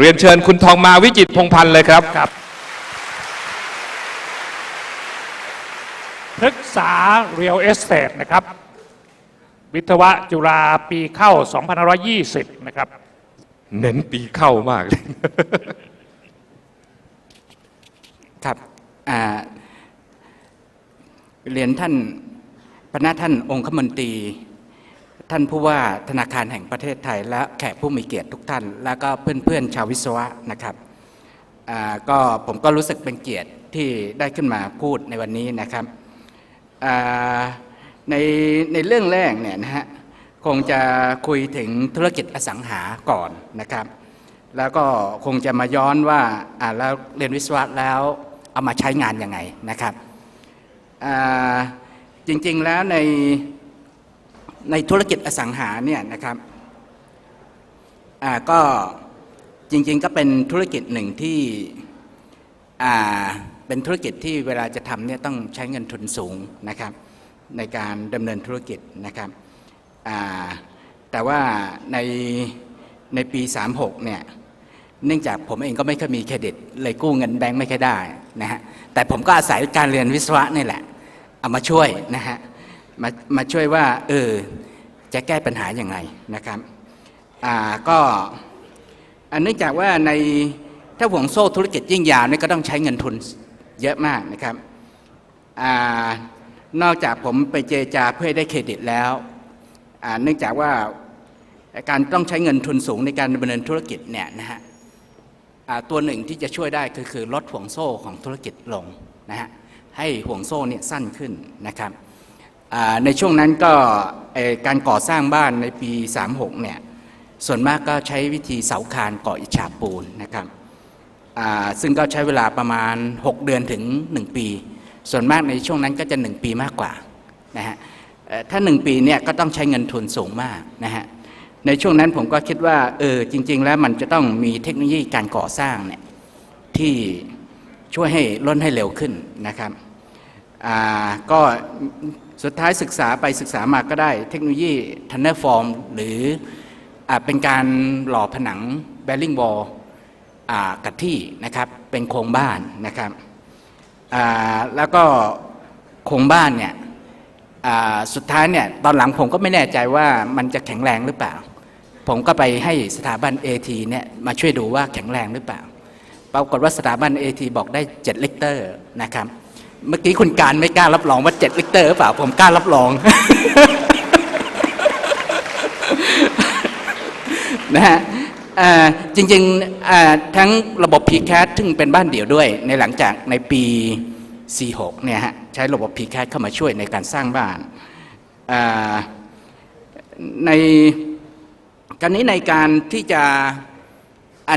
เรียนเชิญคุณทองมาวิจิตรพงษ์พันธ์เลยครับครับพฤกษาเรียลเอสเต e นะครับ วิทวะจุฬาปีเข้า 2520 นะครับ เน้นปีเข้ามากเลยครับอ่าเรียนท่านพระท่านองคมนตรี ท่านผู้ว่าธนาคารแห่งประเทศไทย และแขกผู้มีเกียรติทุกท่าน แล้วก็เพื่อนๆชาววิศวะนะครับอ่าก็ผมก็รู้สึกเป็นเกียรติที่ได้ขึ้นมาพูดในวันนี้นะครับอ่าในในเรื่องแรกเนี่ยนะฮะคงจะคุยถึงธุรกิจอสังหาก่อนนะครับ แล้วก็คงจะมาย้อนว่าอ่าแล้วเรียนวิศวะแล้วเอามาใช้งานยังไงนะครับอ่าจริงๆแล้วใน ในธุรกิจอสังหาเนี่ยนะครับก็จริงๆก็เป็นธุรกิจหนึ่งที่เป็นธุรกิจที่เวลาจะทำเนี่ยต้องใช้เงินทุนสูงนะครับในการดำเนินธุรกิจนะครับแต่ว่าในในปี 36เนี่ยเนื่องจากผมเองก็ไม่เคยมีเครดิต เลยกู้เงินแบงค์ไม่ค่อยได้นะฮะแต่ผมก็อาศัยการเรียนวิศวะนี่แหละ เอามาช่วยนะฮะ มามาช่วยว่าเออจะแก้ปัญหาอย่างไรนะครับอ่าก็อันเนื่องจากว่าในถ้าห่วงโซ่ธุรกิจยิ่งยาวนี่ก็ต้องใช้เงินทุนเยอะมากนะครับอานอกจากผมไปเจจาเพื่อได้เครดิตแล้วอ่าเนื่องจากว่าการต้องใช้เงินทุนสูงในการดำเนินธุรกิจเนี่ยนะฮะตัวหนึ่งที่จะช่วยได้คือคือลดห่วงโซ่ของธุรกิจลงนะฮะให้ห่วงโซ่เนี่ยสั้นขึ้นนะครับ ในช่วงนั้นก็การก่อสร้างบ้านในปี 36 เนี่ย ส่วนมากก็ใช้วิธีเสาคานก่ออิฐฉาบปูนนะครับซึ่งก็ใช้เวลาประมาณ 6 เดือนถึง 1 ปี ส่วนมากในช่วงนั้นก็จะ 1 ปีมากกว่านะฮะถ้า 1 ปีเนี่ยก็ต้องใช้เงินทุนสูงมากนะฮะในช่วงนั้นผมก็คิดว่าเออจริง ๆ แล้วมันจะต้องมีเทคโนโลยีการก่อสร้างเนี่ยที่ช่วยให้ล้นให้เร็วขึ้นนะครับก็ สุดท้ายศึกษาไปศึกษามาก็ได้เทคโนโลยีทันเนอร์ฟอร์มหรืออาเป็นการหล่อผนังแบลลิงวอลกับที่นะครับเป็นโครงบ้านนะครับแล้วก็โครงบ้านเนี่ยสุดท้ายเนี่ยตอนหลังผมก็ไม่แน่ใจว่ามันจะแข็งแรงหรือเปล่า ผมก็ไปให้สถาบัน AT เนี่ยมาช่วยดูว่าแข็งแรงหรือเปล่า ปรากฏว่าสถาบัน AT บอกได้7ลิตรนะครับ เมื่อกี้คุณการไม่กล้ารับรองว่า7ลิตรหรือเปล่า ผมกล้ารับรองนะฮะจริงๆทั้งระบบ PCAT ซึ่งเป็นบ้านเดี่ยวด้วย ในหลังจากในปี 46 เนี่ยฮะใช้ระบบ PCAT เข้ามาช่วยในการสร้างบ้านในการนี้ในการที่จะ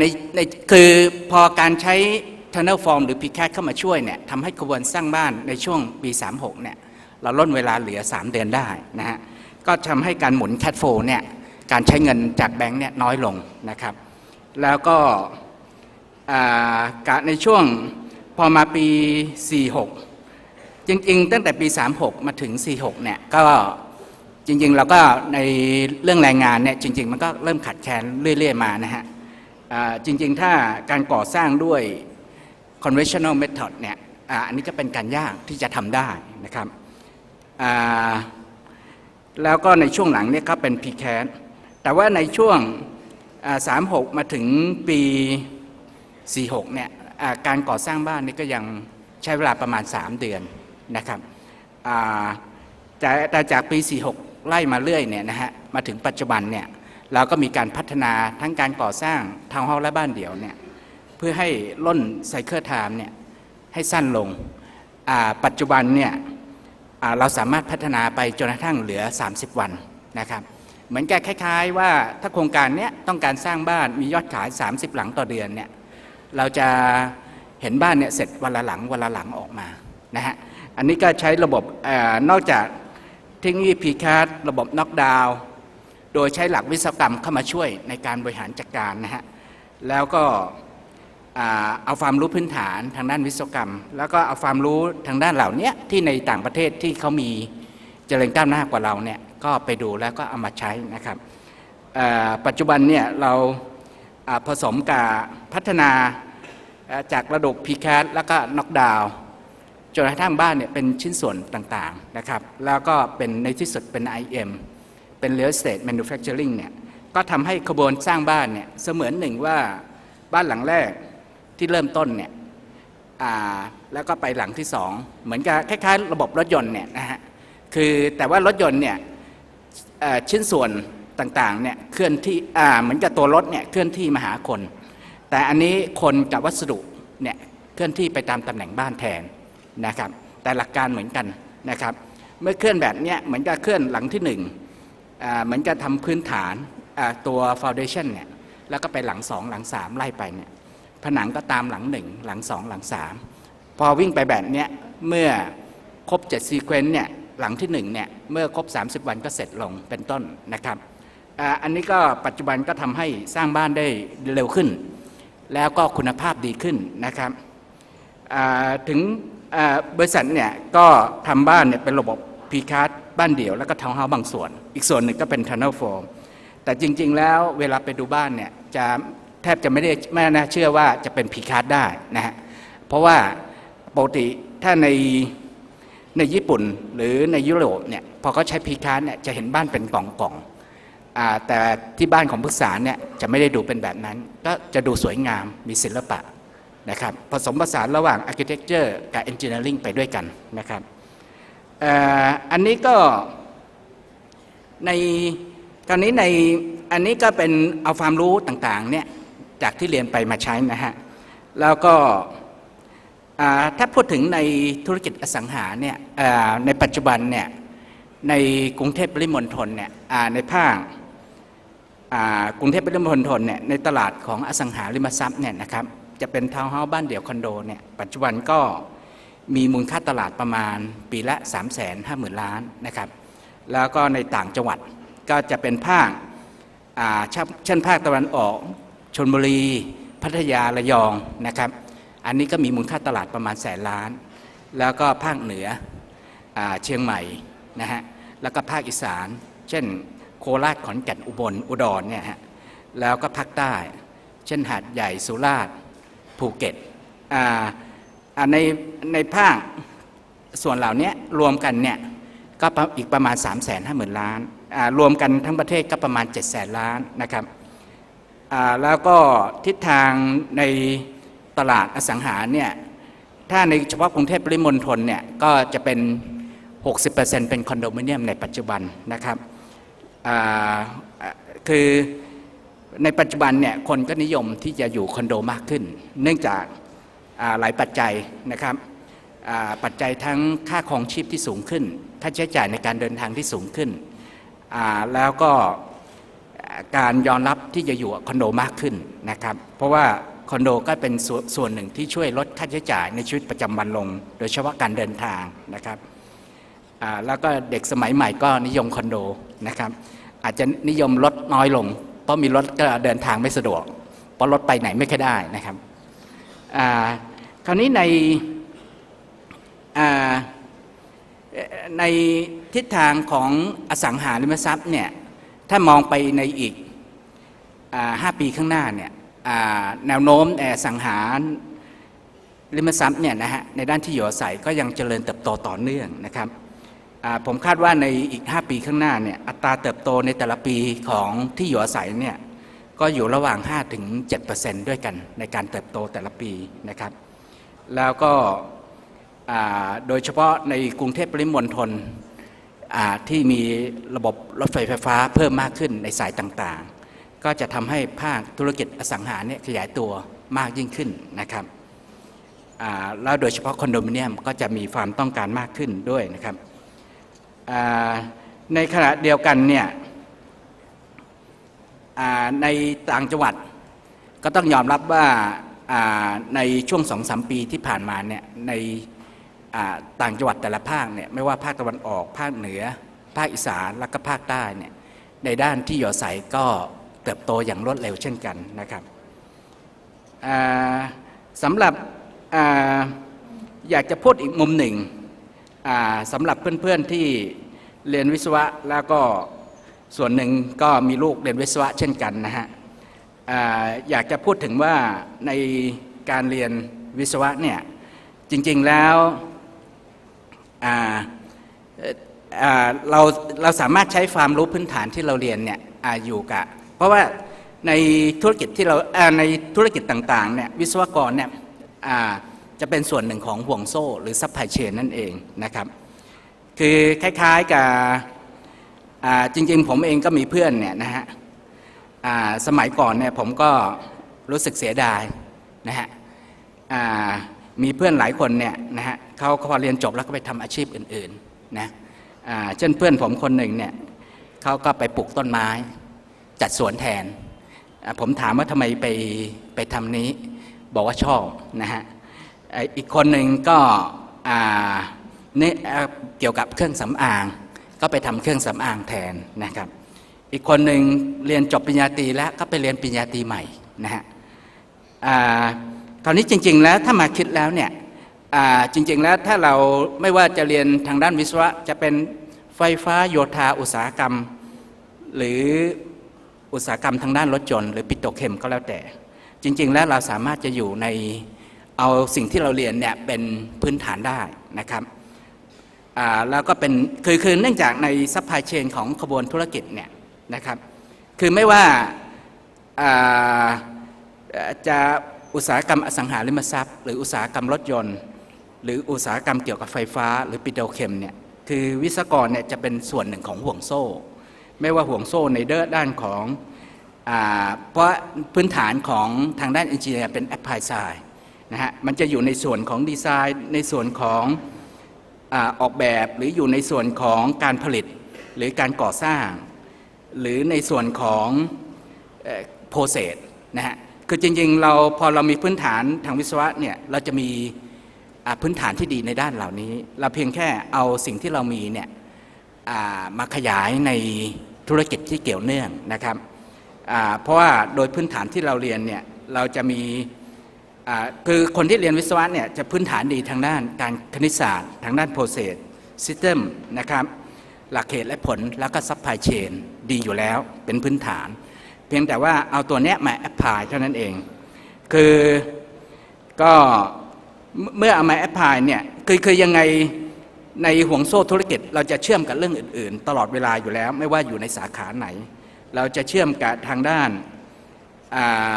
ในในคือพอการใช้ Tunnel Form หรือ PCAT เข้ามาช่วยเนี่ยทำให้กระบวนสร้างบ้านในช่วงปี 36เนี่ยเราล่นเวลาเหลือ 3 เดือนได้นะฮะก็ทำให้การหมุน Cat f l o เนี่ยการใช้เงินจากแบงค์เนี่ยน้อยลงนะครับ แล้วก็อ่ากะในช่วงพอมาปี 46 จริงๆ ตั้งแต่ปี 36 มาถึง 46เนี่ยก็จริงๆเราก็ในเรื่องแรงงานเนี่ยจริง ๆ มันก็เริ่มขัดแคลนเรื่อย ๆ มานะฮะจริง ๆ ถ้าการก่อสร้างด้วย conventional method เนี่ยอันนี้ก็เป็นการยากที่จะทำได้นะครับแล้วก็ในช่วงหลังเนี่ยก็เป็น PCAT แต่ว่าในช่วง 36 มาถึงปี 46 เนี่ยการก่อสร้างบ้านนี่ก็ยังใช้เวลาประมาณ 3 เดือนนะครับอ่าแต่แต่จากปี 46 ไล่มาเรื่อยเนี่ยนะฮะมาถึงปัจจุบันเนี่ยเราก็มีการพัฒนาทั้งการก่อสร้างทาวน์เฮาส์และบ้านเดี่ยวเนี่ย เพื่อให้ล่นไซเคิลไทม์เนี่ยให้สั้นลง ปัจจุบันเนี่ยเราสามารถพัฒนาไปจนกระทั่งเหลือ 30 วันนะครับ เหมือนกับคล้าย ๆ ว่าถ้าโครงการเนี้ยต้องการสร้างบ้านมียอดขาย 30 หลังต่อเดือนเนี่ยเราจะเห็นบ้านเนี่ยเสร็จวันละหลังวันละหลังออกมานะฮะอันนี้ก็ใช้ระบบอนอกจากเทคโนโลยี PCAT ระบบน็อกดาวน์โดยใช้หลักวิศวกรรมเข้ามาช่วยในการบริหารจัดการนะฮะแล้วก็ เอาความรู้พื้นฐานทางด้านวิศวกรรม แล้วก็เอาความรู้ทางด้านเหล่านี้ที่ในต่างประเทศที่เขามีเจริญก้าวหน้ากว่าเราเนี่ยก็ไปดูแล้วก็เอามาใช้นะครับปัจจุบันเนี่ยเราผสมกับพัฒนาจากระบบ PCAT แล้วก็น็อกดาวน์จนกระทั่งบ้านเนี่ยเป็นชิ้นส่วนต่างๆนะครับแล้วก็เป็นในที่สุดเป็น IM เป็น Real Estate Manufacturing เนี่ยก็ทำให้ขบวนสร้างบ้านเนี่ยเสมือนหนึ่งว่าบ้านหลังแรก ที่เริ่มต้นเนี่ยแล้วก็ไปหลังที่สองเหมือนกับคล้ายๆ ระบบรถยนต์เนี่ยนะฮะคือแต่ว่ารถยนต์เนี่ยชิ้นส่วนต่างๆเนี่ยเคลื่อนที่เหมือนกับตัวรถเนี่ยเคลื่อนที่มาหาคน แต่อันนี้คนกับวัสดุเนี่ยเคลื่อนที่ไปตามตำแหน่งบ้านแทนนะครับแต่หลักการเหมือนกันนะครับเมื่อเคลื่อนแบบเนี้ยเหมือนกับเคลื่อนหลังที่หนึ่งเหมือนกับทำพื้นฐานตัว foundation เนี่ยแล้วก็ไปหลังสองหลังสามไล่ไปเนี่ย ผนังก็ตามหลังหนึ่งหลังสองหลังสามพอวิ่งไปแบบเนี้ยเมื่อครบ7ซีเควนต์เนี่ยหลังที่1เนี่ยเมื่อครบ 30 วันก็เสร็จลงเป็นต้นนะครับอันนี้ก็ปัจจุบันก็ทำให้สร้างบ้านได้เร็วขึ้น แล้วก็คุณภาพดีขึ้นนะครับถึงบริษัทเนี่ยก็ทำบ้านเนี่ยเป็นระบบพีคาร์บ้านเดี่ยวแล้วก็ทาวน์เฮาส์บางส่วน อีกส่วนหนึ่งก็เป็นทันเนลโฟมแต่จริงๆแล้วเวลาไปดูบ้านเนี่ยจะ แทบจะไม่ได้ไม่น่าเชื่อว่าจะเป็นพีคาร์ดได้นะฮะเพราะว่าปกติถ้าในในญี่ปุ่นหรือในยุโรปเนี่ยพอเขาใช้พีคาร์ดเนี่ยจะเห็นบ้านเป็นกล่องๆอ่าแต่ที่บ้านของพึกษาเนี่ยจะไม่ได้ดูเป็นแบบนั้น ก็จะดูสวยงามมีศิลปะนะครับผสมผสานระหว่าง Architecture กับ Engineering ไปด้วยกันนะครับอันนี้ก็ในตอนนี้ในอันนี้ก็เป็นเอาความรู้ต่างๆเนี่ย จากที่เรียนไปมาใช้นะฮะ แล้วก็ถ้าพูดถึงในธุรกิจอสังหาเนี่ยในปัจจุบันเนี่ยในกรุงเทพปริมณฑลเนี่ยในภาคกรุงเทพปริมณฑลเนี่ยในตลาดของอสังหาริมทรัพย์เนี่ยนะครับจะเป็นทาวน์เฮาส์บ้านเดี่ยวคอนโดเนี่ยปัจจุบันก็มีมูลค่าตลาดประมาณปีละ 3 5 0 0 0 0 ล้านนะครับแล้วก็ในต่างจังหวัดก็จะเป็นภาคเช่นภาคตะวันออก ชนบุรี พัทยาระยองนะครับ อันนี้ก็มีมูลค่าตลาดประมาณแสนล้าน แล้วก็ภาคเหนืออเชียงใหม่นะฮะแล้วก็ภาคอีสาน เช่น โคราชขอนแก่นอุบลอุดรเนี่ยฮะแล้วก็ภาคใต้ เช่นหาดใหญ่สุราษฎร์ภูเก็ตอ่าในในภาคส่วนเหล่านี้รวมกันเนี่ยก็ประอีกประมาณ 3 5 0 0 0 0 ล้านรวมกันทั้งประเทศก็ประมาณ 7 0 0 0 0 ล้านนะครับ แล้วก็ทิศทางในตลาดอสังหาเนี่ยถ้าในเฉพาะกรุงเทพปริมณฑลเนี่ยก็จะเป็น 60%เป็นคอนโดมิเนียมในปัจจุบันนะครับคือในปัจจุบันเนี่ยคนก็นิยมที่จะอยู่คอนโดมากขึ้น เนื่องจากาหลายปัจจัยนะครับปัจจัยทั้งค่าครองชีพที่สูงขึ้น ค่าใช้จ่ายในการเดินทางที่สูงขึ้น แล้วก็ การยอมรับที่จะอยู่คอนโดมากขึ้นนะครับ เพราะว่าคอนโดก็เป็นสวนส่วนหนึ่งที่ช่วยลดค่าใช้จ่ายในชีวิตประจำวันลง โดยเฉพาะการเดินทางนะครับแล้วก็เด็กสมัยใหม่ก็นิยมคอนโดนะครับอาจจะนิยมลดน้อยลง เพราะมีรถก็เดินทางไม่สะดวก เพราะรถไปไหนไม่ค่อยได้นะครับคราวนี้ในในทิศทางของอสังหาริมทรัพย์เนี่ย ถ้ามองไปในอีกห้าปีข้างหน้าเนี่ยแนวโน้มแสังหาริมทรัพย์เนี่ยนะฮะในด้านที่อยู่อาศัยก็ยังเจริญเติบโตต่อเนื่องนะครับผมคาดว่าในอีก 5 ปีข้างหน้าเนี่ยอัตราเติบโตในแต่ละปีของที่อยู่อาศัยเนี่ยก็อยู่ระหว่าง 5-7%ถึง7%ด้วยกันในการเติบโตแต่ละปีนะครับ แล้วก็โดยเฉพาะในกรุงเทพปริมณฑล ที่มีระบบรถไฟไฟฟ้าเพิ่มมากขึ้นในสายต่างๆ ก็จะทำให้ภาคธุรกิจอสังหาเนี่ยขยายตัวมากยิ่งขึ้นนะครับแล้วโดยเฉพาะคอนโดมิเนียมก็จะมีความต้องการมากขึ้นด้วยนะครับในขณะเดียวกันเนี่ยในต่างจังหวัดก็ต้องยอมรับว่าในช่วงสองสามปีที่ผ่านมาเนี่ยใน ต่างจังหวัดแต่ละภาคเนี่ยไม่ว่าภาคตะวันออก ภาคเหนือ ภาคอีสานแล้วก็ภาคใต้เนี่ยในด้านที่อยู่อาศัยก็เติบโตอย่างรวดเร็วเช่นกันนะครับสำหรับออยากจะพูดอีกมุมหนึ่งสำหรับเพื่อนๆที่เรียนวิศวะแล้วก็ส่วนหนึ่งก็มีลูกเรียนวิศวะเช่นกันนะฮะออยากจะพูดถึงว่าในการเรียนวิศวะเนี่ยจริงๆแล้ว เอ่ออ่าเราเราสามารถใช้ความรู้พื้นฐานที่เราเรียนเนี่ยออยู่กับ เพราะว่าในธุรกิจที่เราอ่าในธุรกิจต่างๆเนี่ยวิศวกรเนี่ยจะเป็นส่วนหนึ่งของห่วงโซ่หรือซัพพลายเชนนั่นเองนะครับ คือคล้ายๆกับจริงๆ ผมเองก็มีเพื่อนเนี่ยนะฮะสมัยก่อนเนี่ยผมก็รู้สึกเสียดายนะฮะมีเพื่อนหลายคนเนี่ยนะฮะ เขาเขาพอเรียนจบแล้วก็ไปทำอาชีพอื่นๆนะเช่นเพื่อนผมคนหนึ่งเนี่ยเขาก็ไปปลูกต้นไม้ จัดสวนแทน ผมถามว่าทำไมไปไปทำนี้ บอกว่าชอบนะฮะอีกคนหนึ่งก็เนี่ยเกี่ยวกับเครื่องสำอาง ก็ไปทำเครื่องสำอางแทนนะครับ อีกคนหนึ่งเรียนจบปริญญาตรีแล้วก็ไปเรียนปริญญาตรีใหม่นะฮะอ่าคราวนี้จริง ๆ แล้วถ้ามาคิดแล้วเนี่ย จริงๆแล้วถ้าเราไม่ว่าจะเรียนทางด้านวิศวะ จะเป็นไฟฟ้าโยธาอุตสาหกรรม หรืออุตสาหกรรมทางด้านรถยนต์หรือปิโตรเคมก็แล้วแต่ จริง ๆ แล้วเราสามารถจะอยู่ในเอาสิ่งที่เราเรียนเนี่ยเป็นพื้นฐานได้นะครับแล้วก็เป็นคือคือเนื่องจากในซัพพลายเชนของขบวนธุรกิจเนี่ยนะครับคือไม่ว่าาจะอุตสาหกรรมอสังหาริมทรัพย์ หรืออุตสาหกรรมรถยนต์ หรืออุตสาหกรรมเกี่ยวกับไฟฟ้า หรือปิโตรเคมเนี่ยคือวิศวกรเนี่ยจะเป็นส่วนหนึ่งของห่วงโซ่ ไม่ว่าห่วงโซ่ในด้านของเพราะพื้นฐานของทางด้านเอนจิเนียร์เป็นแอปพลายไซนะฮะมันจะอยู่ในส่วนของดีไซน์ในส่วนของอออกแบบหรืออยู่ในส่วนของการผลิตหรือการก่อสร้าง หรือในส่วนของโปรเซสนะฮะคือจริงๆเราพอเรามีพื้นฐานทางวิศวะเนี่ยเราจะมี พื้นฐานที่ดีในด้านเหล่านี้ เราเพียงแค่เอาสิ่งที่เรามีเนี่ยมาขยายในธุรกิจที่เกี่ยวเนื่องนะครับเพราะว่าโดยพื้นฐานที่เราเรียนเนี่ยเราจะมีคือคนที่เรียนวิศวะเนี่ยจะพื้นฐานดีทางด้านการคณิตศาสตร์ ทางด้าน process system นะครับหลักเหตุและผลแล้วก็ supply chain ดีอยู่แล้วเป็นพื้นฐาน เพียงแต่ว่าเอาตัวเนี้ยมา apply เท่านั้นเอง คือก็ เมื่อเอามา apply เนี่ยคือคือยังไงในห่วงโซ่ธุรกิจ เราจะเชื่อมกับเรื่องอื่น ๆ ตลอดเวลาอยู่แล้ว ไม่ว่าอยู่ในสาขาไหน เราจะเชื่อมกับทางด้าน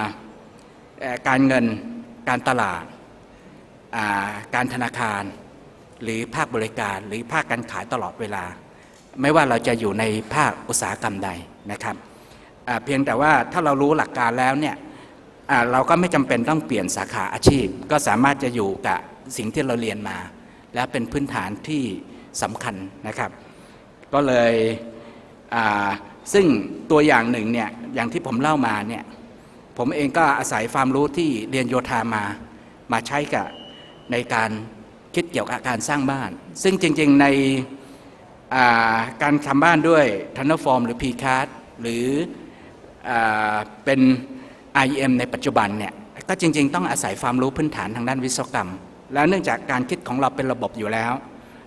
าการเงินการตลาดาการธนาคาร หรือภาคบริการหรือภาคการขายตลอดเวลา ไม่ว่าเราจะอยู่ในภาคอุตสาหกรรมใดนะครับเพียงแต่ว่าถ้าเรารู้หลักการแล้วเนี่ย เราก็ไม่จำเป็นต้องเปลี่ยนสาขาอาชีพ ก็สามารถจะอยู่กับสิ่งที่เราเรียนมา และเป็นพื้นฐานที่สำคัญนะครับ ก็เลยซึ่งตัวอย่างหนึ่งเนี่ยอย่างที่ผมเล่ามาเนี่ยผมเองก็อาศัยความรู้ที่เรียนโยธามามาใช้กับในการคิดเกี่ยวกับการสร้างบ้าน ซึ่งจริงๆในาการทำบ้านด้วยทันเนอร์ฟอร์มหรือ Pcast หรืออเป็น IEM ในปัจจุบันเนี่ยก็จริง ๆ ต้องอาศัยความรู้พื้นฐานทางด้านวิศวกรรม แล้วเนื่องจากการคิดของเราเป็นระบบอยู่แล้ว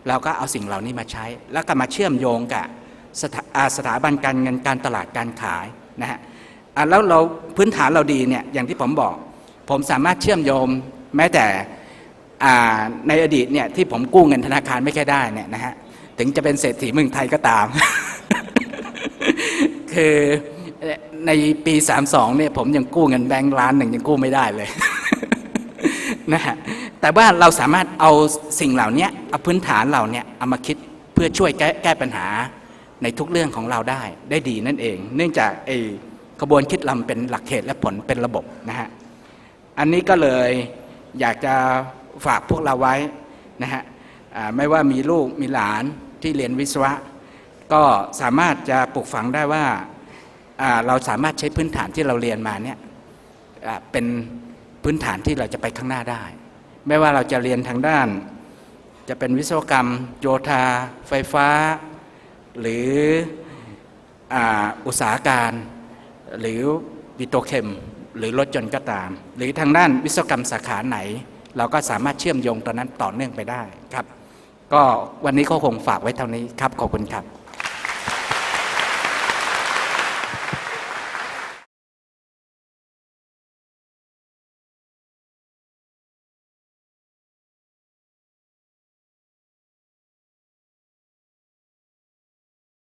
เราก็เอาสิ่งเหล่านี้มาใช้ แล้วก็มาเชื่อมโยงกับสถาสถาบันการเงินการตลาดการขายนะฮะแล้วเราพื้นฐานเราดีเนี่ยอย่างที่ผมบอก ผมสามารถเชื่อมโยงแม้แต่ในอดีตเนี่ยที่ผมกู้เงินธนาคารไม่ค่อยได้เนี่ยนะฮะถึงจะเป็นเศรษฐีเมืองไทยก็ตาม คือ ในปี32เนี่ยผมยังกู้เงินแบงก์ล้านหนึ่งยังกู้ไม่ได้เลยนะฮะแต่ว่าเราสามารถเอาสิ่งเหล่านี้เอาพื้นฐานเหล่านี้เอามาคิดเพื่อช่วยแก้แก้ปัญหาในทุกเรื่องของเราได้ได้ดีนั่นเอง เนื่องจากไอ้กระบวนคิดลำเป็นหลักเหตุและผลเป็นระบบนะฮะอันนี้ก็เลยอยากจะฝากพวกเราไว้นะฮะไม่ว่ามีลูกมีหลานที่เรียนวิศวะ ก็สามารถจะปลูกฝังได้ว่า เราสามารถใช้พื้นฐานที่เราเรียนมาเนี่ยเป็นพื้นฐานที่เราจะไปข้างหน้าได้ ไม่ว่าเราจะเรียนทางด้าน จะเป็นวิศวกรรม โยธา ไฟฟ้า หรืออุตสาหการ หรือปิโตรเคมหรือรถยนต์ก็ตาม หรือทางด้านวิศวกรรมสาขาไหน เราก็สามารถเชื่อมโยงตอนนั้นต่อเนื่องไปได้ครับ ก็วันนี้ก็คงฝากไว้เท่านี้ครับขอบคุณครับ